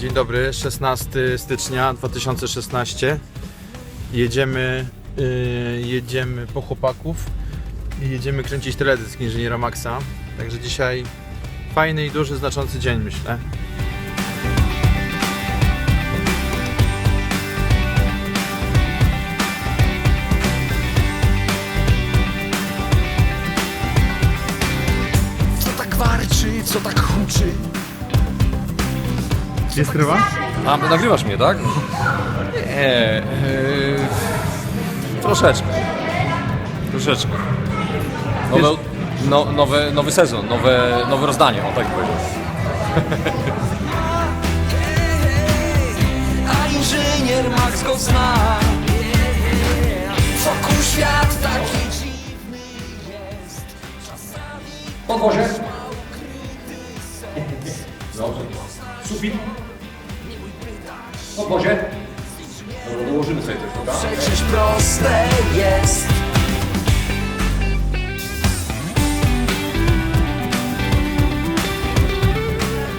Dzień dobry, 16 stycznia 2016. Jedziemy, yy, jedziemy po chłopaków i jedziemy kręcić teledysk inżyniera Maxa. Także dzisiaj fajny i duży, znaczący dzień, myślę. Co tak warczy, co tak huczy Jest rywa? A, nagrywasz mnie, tak? Nie. Yy, troszeczkę. Troszeczkę. Nowe, no, nowy, nowy sezon, nowe, nowe rozdanie, o tak powiedział. A inżynier Max go zna Wokół świat taki dziwny jest Podwozie. Dobrze. Sufit. Podwozie. Dobra, dołożymy sobie coś, dobra? Przecież proste jest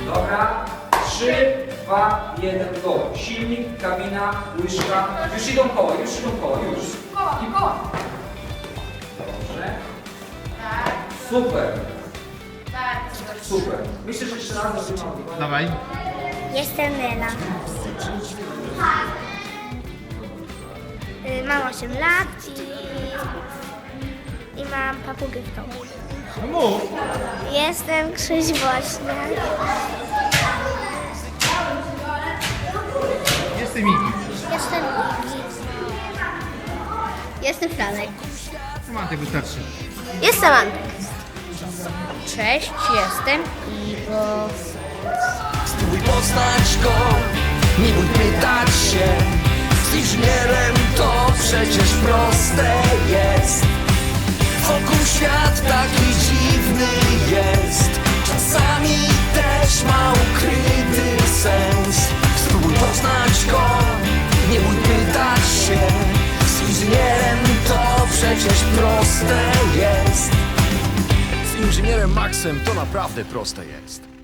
Dobra, 3, 2, 1, go. Silnik, kabina, łyżka. Już idą koła, już idą koła, już. Koło, koło. Dobrze. Tak, Super, tak. super. Myślę, że jeszcze raz zaczynamy. Dawaj. Jestem Nela. Y, Mam 8 lat i, i mam papugę w domu. Jestem Krzyś Woźniak. Jestem Miki. Jestem. Jestem Franek. Matek wystarczy. Jestem Antek. Cześć, jestem Iwo. Spróbuj poznać go Nie bój pytać się. Z inżynierem to przecież proste jest. Wokół świat taki dziwny jest. Czasami też ma ukryty sens. Spróbuj poznać go Nie bój pytać się. Z inżynierem to przecież proste jest. Z inżynierem Maxem to naprawdę proste jest